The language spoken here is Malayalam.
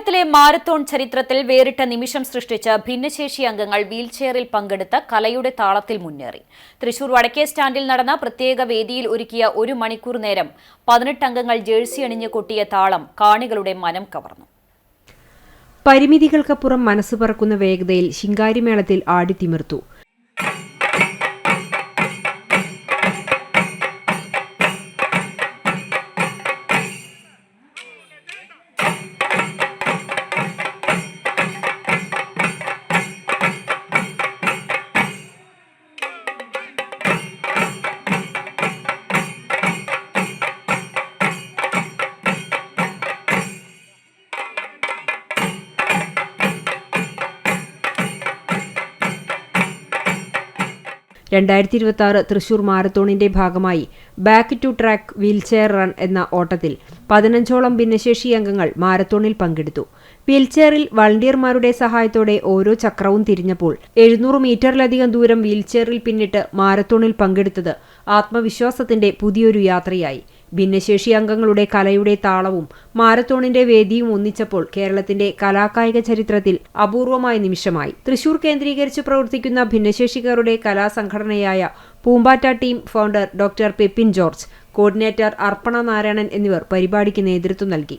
കേരളത്തിലെ മാരത്തോൺ ചരിത്രത്തിൽ വേറിട്ട നിമിഷം സൃഷ്ടിച്ച ഭിന്നശേഷി അംഗങ്ങൾ വീൽചെയറിൽ പങ്കെടുത്ത കലയുടെ താളത്തിൽ മുന്നേറി. തൃശൂർ വടക്കേ സ്റ്റാൻഡിൽ നടന്ന പ്രത്യേക വേദിയിൽ ഒരുക്കിയ ഒരു മണിക്കൂർ നേരം പതിനെട്ട് അംഗങ്ങൾ ജേഴ്സി അണിഞ്ഞ് കൊട്ടിയ താളം കാണികളുടെ മനം കവർന്നു. പരിമിതികൾക്കപ്പുറം മനസ്സ് പറക്കുന്ന വേഗതയിൽ ശിങ്കാരിമേളത്തിൽ ആടിത്തിമിർത്തു. രണ്ടായിരത്തി ഇരുപത്തി ആറ് തൃശൂർ മാരത്തോണിന്റെ ഭാഗമായി back to track wheelchair run എന്ന ഓട്ടത്തിൽ പതിനഞ്ചോളം ഭിന്നശേഷി അംഗങ്ങൾ മാരത്തോണിൽ പങ്കെടുത്തു. വീൽചെയറിൽ വളണ്ടിയർമാരുടെ സഹായത്തോടെ ഓരോ ചക്രവും തിരിഞ്ഞപ്പോൾ എഴുന്നൂറ് മീറ്ററിലധികം ദൂരം വീൽചെയറിൽ പിന്നിട്ട് മാരത്തോണിൽ പങ്കെടുത്തത് ആത്മവിശ്വാസത്തിന്റെ പുതിയൊരു യാത്രയായി. ഭിന്നശേഷി അംഗങ്ങളുടെ കലയുടെ താളവും മാരത്തോണിന്റെ വേദിയും ഒന്നിച്ചപ്പോൾ കേരളത്തിന്റെ കലാകായിക ചരിത്രത്തിൽ അപൂർവമായ നിമിഷമായി. തൃശൂർ കേന്ദ്രീകരിച്ച് പ്രവർത്തിക്കുന്ന ഭിന്നശേഷിക്കാരുടെ കലാസംഘടനയായ Poombatta team founder doctor Peppin George coordinator Arpana Narayanan എന്നിവർ പരിപാടിക്ക് നേതൃത്വം നൽകി.